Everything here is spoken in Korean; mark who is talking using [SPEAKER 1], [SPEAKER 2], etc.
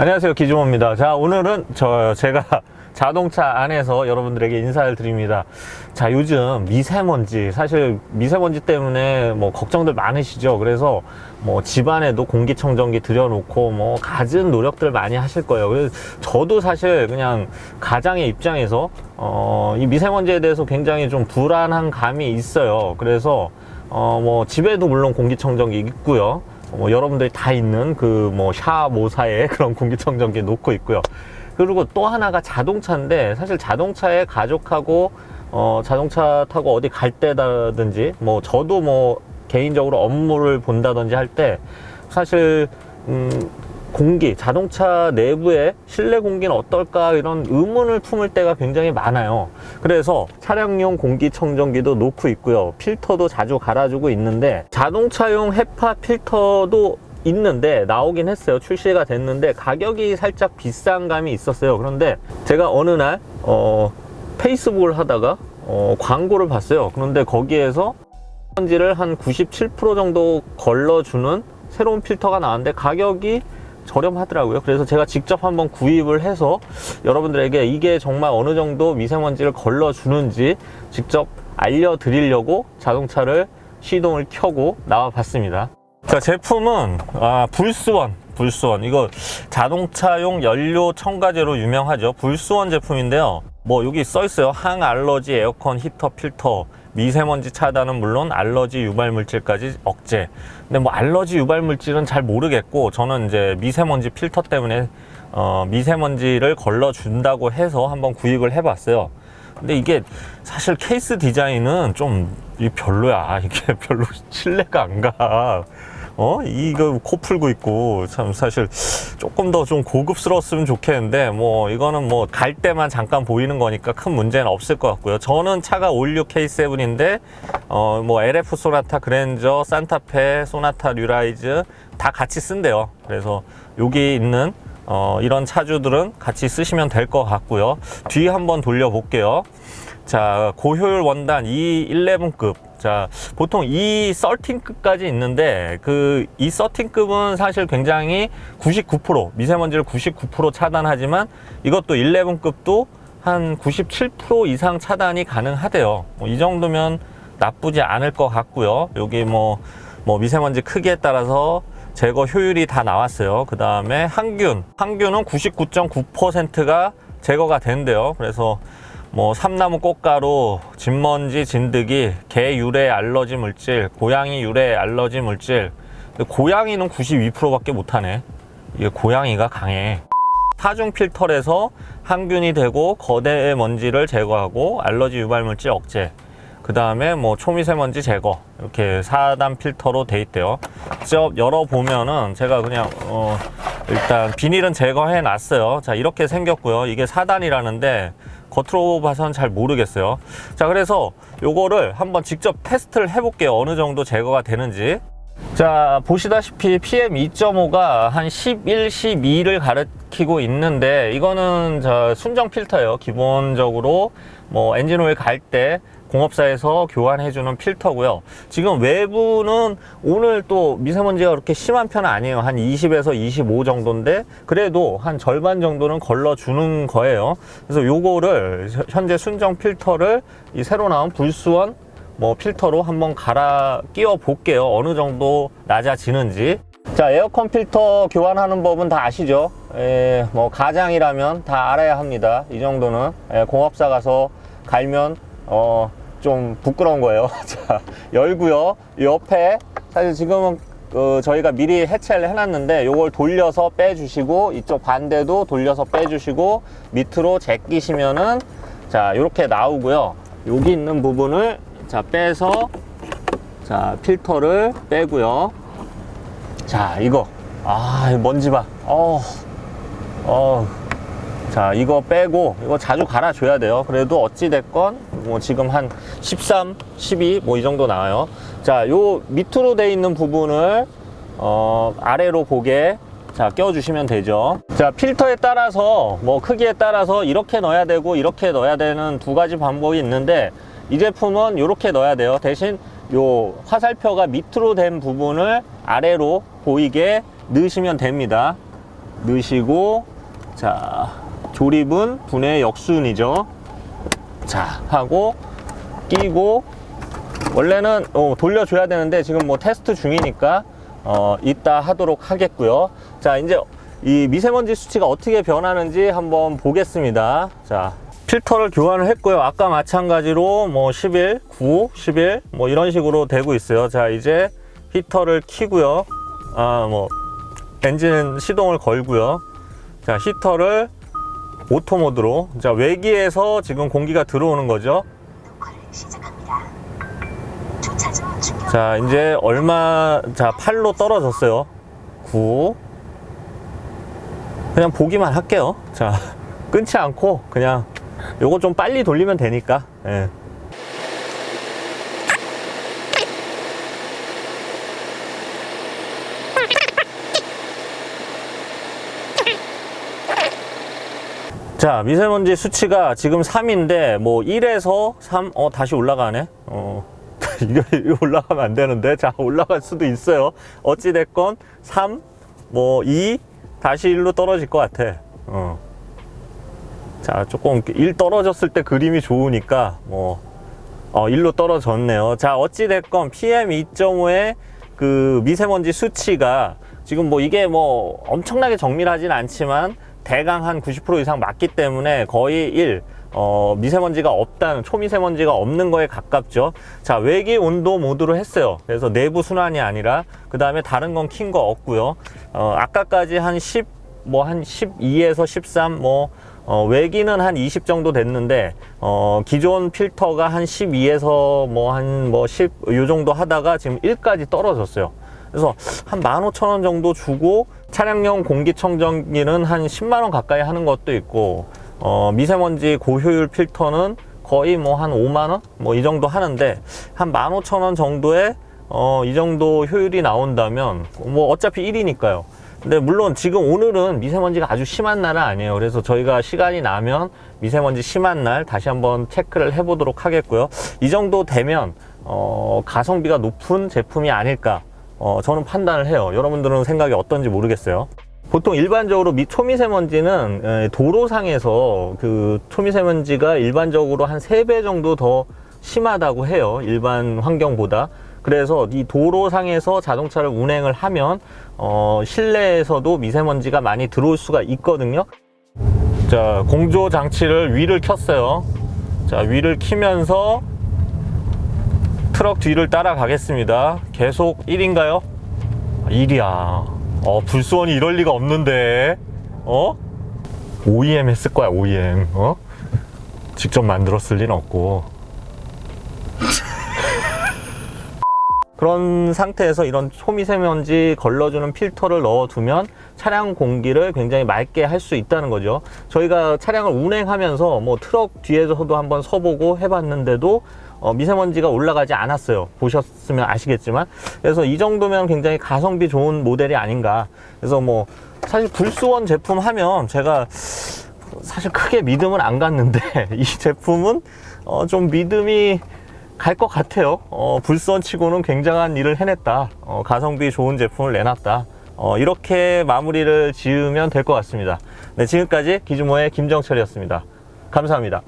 [SPEAKER 1] 안녕하세요. 기종호입니다. 자 오늘은 저 제가 자동차 안에서 여러분들에게 인사를 드립니다. 자 요즘 미세먼지 사실 미세먼지 때문에 뭐 걱정들 많으시죠? 그래서 뭐 집안에도 공기청정기 들여놓고 뭐 갖은 노력들 많이 하실 거예요. 그래서 저도 사실 그냥 가장의 입장에서 어 이 미세먼지에 대해서 굉장히 좀 불안한 감이 있어요. 그래서 어 뭐 집에도 물론 공기청정기 있고요 뭐 여러분들이 다 있는 그 뭐 샤 모사의 그런 공기청정기 놓고 있고요. 그리고 또 하나가 자동차인데 사실 자동차에 가족하고 어 자동차 타고 어디 갈 때다든지 뭐 저도 뭐 개인적으로 업무를 본다든지 할 때 사실 음 공기 자동차 내부의 실내 공기는 어떨까 이런 의문을 품을 때가 굉장히 많아요. 그래서 차량용 공기청정기도 놓고 있고요. 필터도 자주 갈아주고 있는데 자동차용 헤파 필터도 있는데 나오긴 했어요. 출시가 됐는데 가격이 살짝 비싼 감이 있었어요. 그런데 제가 어느 날 어, 페이스북을 하다가 어, 광고를 봤어요. 그런데 거기에서 먼지를 한 97% 정도 걸러주는 새로운 필터가 나왔는데 가격이 저렴하더라고요. 그래서 제가 직접 한번 구입을 해서 여러분들에게 이게 정말 어느 정도 미세먼지를 걸러주는지 직접 알려드리려고 자동차를 시동을 켜고 나와 봤습니다. 자, 제품은 아, 불스원, 불스원. 이거 자동차용 연료 첨가제로 유명하죠. 불스원 제품인데요. 뭐 여기 써 있어요. 항알러지 에어컨 히터 필터. 미세먼지 차단은 물론 알러지 유발 물질까지 억제. 근데 뭐 알러지 유발 물질은 잘 모르겠고 저는 이제 미세먼지 필터 때문에 어, 미세먼지를 걸러 준다고 해서 한번 구입을 해봤어요. 근데 이게 사실 케이스 디자인은 좀이 별로야. 이게 별로 신뢰가 안 가. 어? 이거 코 풀고 있고 참 사실 조금 더 좀 고급스러웠으면 좋겠는데 뭐 이거는 뭐 갈 때만 잠깐 보이는 거니까 큰 문제는 없을 것 같고요. 저는 차가 올류 K7인데 어 뭐 LF 소나타 그랜저 산타페 소나타 류라이즈 다 같이 쓴대요. 그래서 여기 있는 어 이런 차주들은 같이 쓰시면 될 것 같고요. 뒤 한번 돌려 볼게요. 자, 고효율 원단 E11급. 자, 보통 E 썰팅급까지 있는데, 그, E 썰팅급은 사실 굉장히 99%, 미세먼지를 99% 차단하지만, 이것도 11급도 한 97% 이상 차단이 가능하대요. 뭐 이 정도면 나쁘지 않을 것 같고요. 여기 뭐, 뭐 미세먼지 크기에 따라서 제거 효율이 다 나왔어요. 그 다음에 항균. 항균은 99.9%가 제거가 된대요. 그래서 뭐 삼나무 꽃가루, 진먼지, 진드기, 개 유래 알러지 물질, 고양이 유래 알러지 물질. 고양이는 92%밖에 못하네. 이게 고양이가 강해. 사중 필터에서 항균이 되고 거대 먼지를 제거하고 알러지 유발 물질 억제. 그 다음에 뭐 초미세먼지 제거 이렇게 4단 필터로 돼 있대요. 직접 열어 보면은 제가 그냥 어 일단 비닐은 제거해 놨어요. 자 이렇게 생겼고요. 이게 4단이라는데 겉으로 봐서는 잘 모르겠어요. 자 그래서 요거를 한번 직접 테스트를 해 볼게요. 어느 정도 제거가 되는지. 자 보시다시피 PM2.5가 한 11, 12를 가리키고 있는데 이거는 저 순정 필터예요. 기본적으로 뭐 엔진 오일 갈 때 공업사에서 교환해주는 필터고요. 지금 외부는 오늘 또 미세먼지가 그렇게 심한 편은 아니에요. 한 20에서 25 정도인데 그래도 한 절반 정도는 걸러주는 거예요. 그래서 요거를 현재 순정 필터를 이 새로 나온 불수원 뭐 필터로 한번 갈아 끼워 볼게요. 어느 정도 낮아지는지. 자, 에어컨 필터 교환하는 법은 다 아시죠? 에, 뭐 가장이라면 다 알아야 합니다. 이 정도는 에, 공업사 가서 갈면 어, 좀 부끄러운 거예요. 자, 열고요. 옆에 사실 지금은 그 저희가 미리 해체를 해놨는데 요걸 돌려서 빼주시고 이쪽 반대도 돌려서 빼주시고 밑으로 제끼시면은 자 이렇게 나오고요. 여기 있는 부분을 자 빼서 자 필터를 빼고요. 자 이거 아 먼지 봐. 어, 어. 자 이거 빼고 이거 자주 갈아줘야 돼요. 그래도 어찌 됐건 뭐 지금 한 13, 12 뭐 이 정도 나와요. 자 요 밑으로 돼 있는 부분을 어, 아래로 고개 자 껴주시면 되죠. 자 필터에 따라서 뭐 크기에 따라서 이렇게 넣어야 되고 이렇게 넣어야 되는 두 가지 방법이 있는데 이 제품은 이렇게 넣어야 돼요. 대신 요 화살표가 밑으로 된 부분을 아래로 보이게 넣으시면 됩니다. 넣으시고 자 조립은 분해 역순이죠. 자 하고 끼고 원래는 어, 돌려줘야 되는데 지금 뭐 테스트 중이니까 어, 이따 하도록 하겠고요. 자 이제 이 미세먼지 수치가 어떻게 변하는지 한번 보겠습니다. 자 필터를 교환을 했고요. 아까 마찬가지로 뭐 11, 9, 11 뭐 이런 식으로 되고 있어요. 자 이제 히터를 키고요. 아 뭐 엔진 시동을 걸고요. 자 히터를 오토 모드로. 자 외기에서 지금 공기가 들어오는 거죠? 자 이제 얼마 자 8로 떨어졌어요. 9 그냥 보기만 할게요. 자 끊지 않고 그냥 요거 좀 빨리 돌리면 되니까. 예. 자 미세먼지 수치가 지금 3인데 뭐 1에서 3, 어 다시 올라가네? 어 이거, 올라가면 안 되는데? 자 올라갈 수도 있어요. 어찌 됐건 3, 뭐 2, 다시 1로 떨어질 것 같아. 어. 자 조금 1 떨어졌을 때 그림이 좋으니까 뭐 어, 1로 떨어졌네요. 자 어찌 됐건 PM 2.5의 그 미세먼지 수치가 지금 뭐 이게 뭐 엄청나게 정밀하진 않지만 대강 한 90% 이상 맞기 때문에 거의 1 어, 미세먼지가 없다는 초미세먼지가 없는 거에 가깝죠. 자 외기 온도 모드로 했어요. 그래서 내부 순환이 아니라 그 다음에 다른 건 킨 거 없고요. 어, 아까까지 한 10, 뭐 한 12에서 13, 뭐 어, 외기는 한 20 정도 됐는데 어, 기존 필터가 한 12에서 뭐 한 뭐 10 요 정도 하다가 지금 1까지 떨어졌어요. 그래서 한 15,000원 정도 주고 차량용 공기청정기는 한 10만 원 가까이 하는 것도 있고 어, 미세먼지 고효율 필터는 거의 뭐 한 5만 원 뭐 이 정도 하는데 한 15,000원 정도에 어, 이 정도 효율이 나온다면 뭐 어차피 1이니까요. 근데 물론 지금 오늘은 미세먼지가 아주 심한 날은 아니에요. 그래서 저희가 시간이 나면 미세먼지 심한 날 다시 한번 체크를 해보도록 하겠고요. 이 정도 되면 어, 가성비가 높은 제품이 아닐까 어, 저는 판단을 해요. 여러분들은 생각이 어떤지 모르겠어요. 보통 일반적으로 미, 초미세먼지는 에, 도로상에서 그 초미세먼지가 일반적으로 한 3배 정도 더 심하다고 해요. 일반 환경보다. 그래서 이 도로상에서 자동차를 운행을 하면 어, 실내에서도 미세먼지가 많이 들어올 수가 있거든요. 자, 공조 장치를 위를 켰어요. 자, 위를 키면서 트럭 뒤를 따라가겠습니다. 계속 1인가요? 1이야. 어, 불소원이 이럴 리가 없는데. 어? OEM 했을 거야, OEM. 어? 직접 만들었을 리는 없고. 그런 상태에서 이런 초미세먼지 걸러주는 필터를 넣어두면 차량 공기를 굉장히 맑게 할 수 있다는 거죠. 저희가 차량을 운행하면서 뭐 트럭 뒤에서도 한번 서보고 해봤는데도 어, 미세먼지가 올라가지 않았어요. 보셨으면 아시겠지만. 그래서 이 정도면 굉장히 가성비 좋은 모델이 아닌가. 그래서 뭐 사실 불수원 제품 하면 제가 사실 크게 믿음은 안 갔는데 이 제품은 어, 좀 믿음이 갈 것 같아요. 어, 불선 치고는 굉장한 일을 해냈다. 어, 가성비 좋은 제품을 내놨다. 어, 이렇게 마무리를 지으면 될 것 같습니다. 네, 지금까지 기즈모의 김정철이었습니다. 감사합니다.